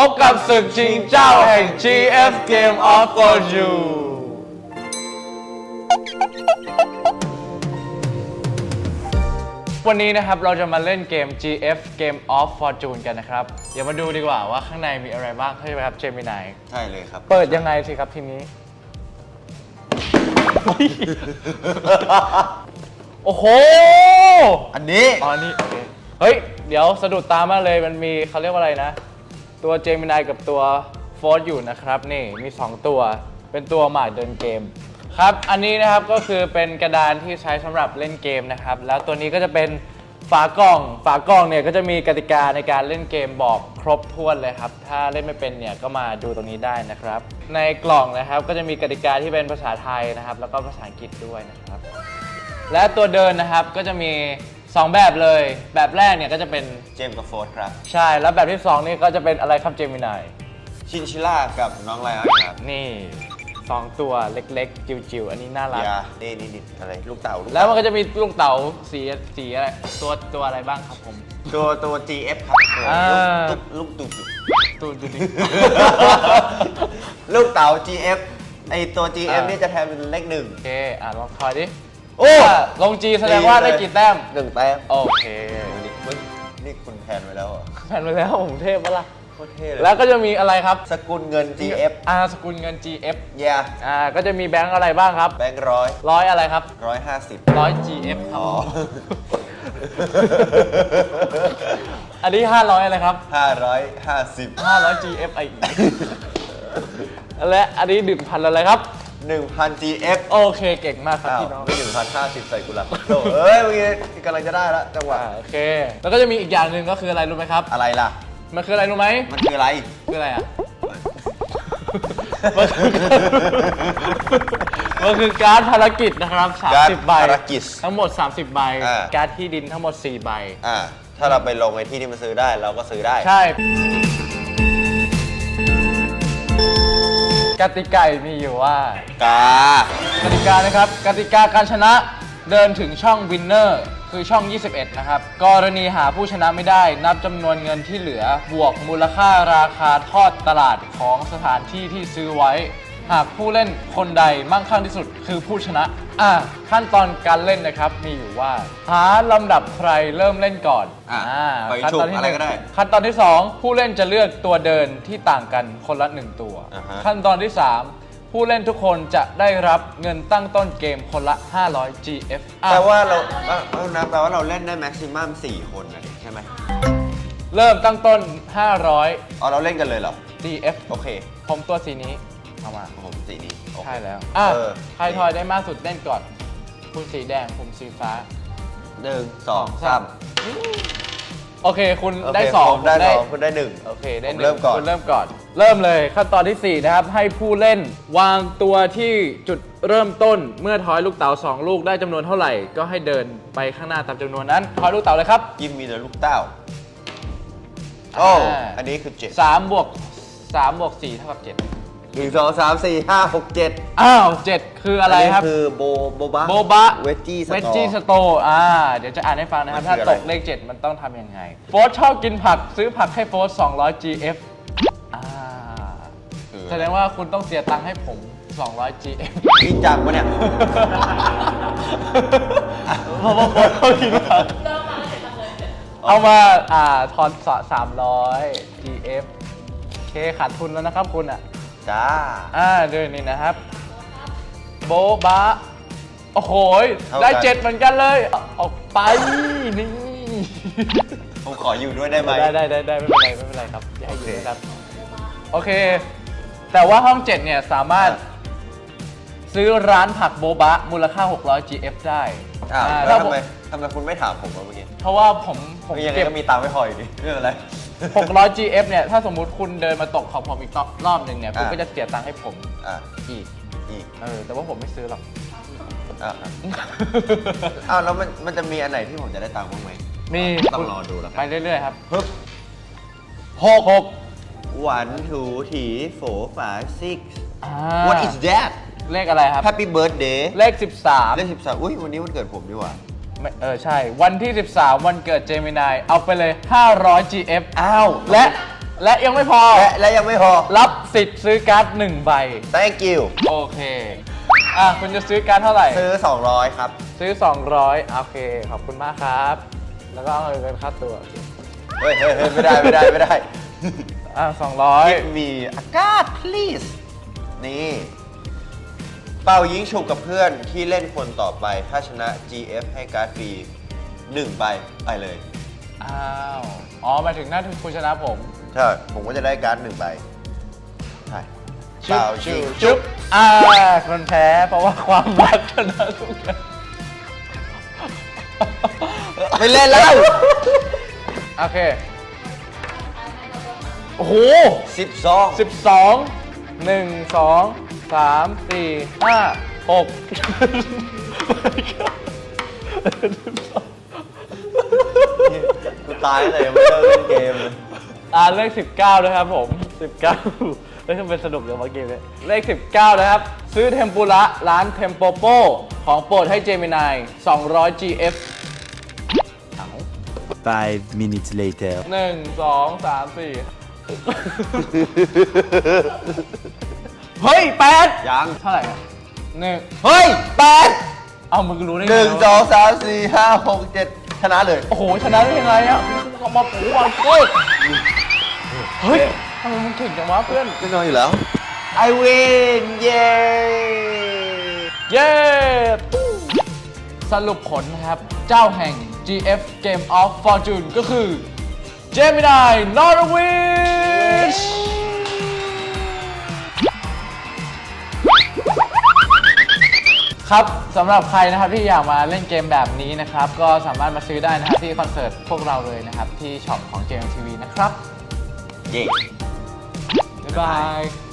พบกับศึกชิงเจ้าแห่ง GF Game of Fortune วันนี้นะครับเราจะมาเล่นเกม GF Game of Fortune กันนะครับ เดี๋ยวมาดูดีกว่าว่าข้างในมีอะไรบ้างใช่ไหมครับเจมินายใช่เลยครับ เปิดยังไงสิครับทีนี้ โอ้โห อันนี้ อ๋อนี่โอเคเฮ้ย เดี๋ยวสะดุดตามากเลยมันมีเขาเรียกว่าอะไรนะ ตัวเจมินายกับตัวโฟร์อยู่นะครับ นี่มี 2 ตัว เป็นตัวหมากเดินเกม ครับ อันนี้นะครับก็คือเป็นกระดานที่ใช้สำหรับเล่นเกมนะครับ แล้วตัวนี้ก็จะเป็นฝากล่อง ฝากล่องเนี่ยก็จะมีกติกาในการเล่นเกมบอกครบถ้วนเลยครับ ถ้าเล่นไม่เป็นเนี่ยก็มาดูตรงนี้ได้นะครับ ในกล่องนะครับก็จะมีกติกาที่เป็นภาษาไทยนะครับ แล้วก็ภาษาอังกฤษด้วยนะครับ และตัวเดินนะครับก็จะมี 2 แบบเลย แบบแรกเนี่ยก็จะเป็น เจมส์กับโฟร์ครับ ใช่ แล้วแบบที่2นี่ก็จะเป็นอะไรครับเจมินาย ชินชิล่ากับน้องไลออนครับนี่2ตัวเล็กๆ จิ๋วๆ อันนี้น่ารัก ยานี่นี่นี่อะไรลูกเต่าลูกแล้วมันก็จะมีลูกเต๋าสีสีอะไรตัวตัวอะไรบ้างครับผม ตัวตัว GF ครับตัวอ่า ลูกลูกตุ๊กตุ๊กตัวดูดิ ลูกเต่า GF ไอตัว GF อ่า นี่นี่จะแทนเป็นเลขหนึ่ง โอเค อะลองทอยดิ โอ้ถ้าลงจีแสดงว่าได้กี่แต้ม หนึ่งแต้มโอเคเฮ้ย นี่คุณแทนไว้แล้วเหรอแผ่นไปแล้วผมเทพปะล่ะ โคตรเท่เลยแล้วก็จะมีอะไรครับสกุลเงิน GF อ่าสกุลเงิน GF ยาอ่าก็จะมีแบงค์อะไรบ้างครับ แบงค์ร้อยร้อยอะไรครับ ร้อยห้าสิบร้อย GF ครับอ๋ออันนี้ 500 อะไรครับ ห้าร้อยห้าสิบ500 GF ไออีกและอันนี้ดึงพันอะไรครับ หนึ่งพัน GF โอเคเก่งมากครับอ้าวพี่น้อง ไม่หนึ่งพันห้าสิบใส่กูละโถ่เอ้ยเมื่อกี้กำลังจะได้แล้วจังหวะ อ่าโอเค แล้วก็จะมีอีกอย่างหนึ่งก็คืออะไรรู้ไหมครับ อะไรล่ะ มันคืออะไรรู้ไหมมันคืออะไร คืออะไรอะ มันคือมันคือการ์ดภารกิจนะครับการ์ด30ใบภารกิจทั้งหมด 30 ใบ อ่า การ์ดที่ดินทั้งหมด 4 ใบ อ่าถ้าเราไปลงในที่ที่มันซื้อได้เราก็ซื้อได้ ใช่ กติกามีอยู่ว่ากากติกานะครับกติกาการชนะเดินถึงช่องวินเนอร์คือช่อง 21 นะครับ กรณีหาผู้ชนะไม่ได้ นับจำนวนเงินที่เหลือบวกมูลค่าราคาทอดตลาดของสถานที่ที่ซื้อไว้ หากผู้เล่นคนใดมั่งคั่งที่สุดคือผู้ชนะ อะขั้นตอนการเล่นนะครับมีอยู่ว่า หาลำดับใครเริ่มเล่นก่อนอะาไปขั้นฉุตกอนที่อะไรหนึ่งก็ได้ขั้นตอนที่ 2 ผู้เล่นจะเลือกตัวเดินที่ต่างกันคนละหนึ่งตัว อ่าฮะ ขั้นตอนที่ 3 ผู้เล่นทุกคนจะได้รับเงินตั้งต้นเกมคนละ 500 GF อะแปลว่าเราเอ้าเอานะแปลว่าเราเล่นได้แม็กซิมัม4คนนะดิใช่ไหมเริ่มตั้งต้น 500 อ๋อเราเล่นกันเลยเหรอ GF โอเค ผมตัวสีนี้ เอามาผมสีนี้โอเค ใช่แล้วอะเออ ใครทอยได้มากสุดเล่นก่อน คุณสีแดงผมสีฟ้า หนึ่งสองสาสามมโอเค คุณโเคได้สองผมได้ผมสองคุณได้หนึ่งโอเคได้ผมหนึ่งเริ่มก่อน คุณเริ่มก่อน เริ่มเลยขั้นตอนที่ 4 นะครับ ให้ผู้เล่นวางตัวที่จุดเริ่มต้นเมื่อทอยลูกเต๋า2ลูกได้จำนวนเท่าไหร่ ก็ให้เดินไปข้างหน้าตามจำนวนนั้นทอยลูกเต๋าเลยครับ กิมมีแต่ลูกเต้าโอ้อ่า อันนี้คือเจ็ด3บวก3บวก4เท่ากับ7 หนึ่งสองสามสี่ห้าหกเจ็ดอ้าว7คืออะไรครับนนี้คือโบโบบะโบบะเวจจี้สตอ เวจจี้สโตอ่า เดี๋ยวจะอ่านให้ฟังนะครับมันถ้าคืออะไรตกเลข 7 มันต้องทำยังไง โฟสชอบกินผักซื้อผักให้โฟส200 GF อ่าคือแสดงว่าคุณต้องเสียตังค์ให้ผม 200 GF จริงจังปะเนี่ย เพราะว่าโฟสชอบกินผักเอามา อ่า ทอนสามร้อย GF โอเคขาดทุนแล้วนะครับคุณอะ จ้า อ่าเดี๋ยวนี้นะครับ โบบะโอ้โหยเท่ากัน ได้เจ็ดเหมือนกันเลยออกไปนี่ ผมขออยู่ด้วยได้ไหม ได้ได้ได้ได้ไม่เป็นไรไม่เป็นไรครับอย่าให้อยู่โอเคนะครับ โอเค แต่ว่าห้องเจ็ดเนี่ยสามารถอะซื้อร้านผักโบบะมูลค่า 600 GF ได้อ้าวอ่าแล้วถ้าผมทำไมทำไมคุณไม่ถามผมวะเมื่อกี้เพราะว่าผมผมยังไงเก็บ ก็มีตังค์ไม่พออยู่ดีไม่เป็นไร 600 GF เนี่ย ถ้าสมมุติคุณเดินมาตกของผมอีกรอบหนึ่งเนี่ย คุณอะก็จะเสียตังค์ให้ผมอะอีก อีกเออ แต่ว่าผมไม่ซื้อหรอก อะอะอ้าวแล้วมันมันจะมีอันไหนที่ผมจะได้ตังค์บ้างไหมมี ต้องรอดูแล้วไปกันเรื่อยๆครับฮึบหกหก one two three four five six อ่า what is that เลขอะไรครับ happy birthday เลข13เลขสิบสามอุ้ยวันนี้วันเกิดผมดีกว่า ไม่เออใช่ วันที่ 13 วันเกิดเจมินายเอาไปเลย 500 GF อ้าว และ และยังไม่พอ และและยังไม่พอ รับสิทธิ์ซื้อการ์ดหนึ่งใบ thank you โอเค อะ คุณจะซื้อการ์ดเท่าไหร่ ซื้อ 200 ครับ ซื้อ 200 โอเค ขอบคุณมากครับ แล้วก็เอาเงินค่าตัวโอเคเฮ้ยเฮ้ยเฮ้ยไม่ได้ไม่ได้ไม่ได้ อะ Give me a card please นี่ เป่ายิงฉุบกับเพื่อนที่เล่นคนต่อไป ถ้าชนะ GF ให้การ์ดฟรี1ใบไปเลย200อ้าว อ๋อหมายถึงถ้าคุณชนะผมใช่ผมก็จะได้การ์ดหนึ่งใบใช่จุ๊เป่าบยิจุ๊งบจุ๊บอ่าคนแพ้เพราะว่าความรักชนะทุกอย่างไม่เล่นแล้ว โอเค โอ้โหสิบสองสิบสองหนึ่งสอง สามสี่ห้าหกกูตายเลยไม่เลิกเล่นเกมเลยอ่าเลข 19 นะครับผม 19เฮ้ยทำไมสนุกเดี๋ยวมาเกมเลยเลข 19 นะครับ ซื้อเทมปุระร้านเทมโปโปของโปรดให้เจมินาย200 GF เอา Five minutes later. หนึ่งสองสามสี่ เฮ้ยแปดยังเท่าไหร่อะหนึ่งเฮ้ยแปดเอามึงรู้ได้ไงหนึ่งวะสองสามสี่ห้าหกเจ็ดชนะเลย โอ้โหชนะได้ยังไงอะเขามาปูอะเฮ้ยเฮ้ยทำไมมึงเก่งจังวะเพื่อนแน่นอนอยู่แล้ว I win เย้เย้สรุปผลนะครับ เจ้าแห่ง GF Game of Fortune ก็คือ Gemini Norwich ครับสำหรับใครนะครับที่อยากมาเล่นเกมแบบนี้นะครับ ก็สามารถมาซื้อได้นะครับที่คอนเสิร์ตพวกเราเลยนะครับ ที่ช็อปของ JMTV นะครับ เย้บ๊ายบาย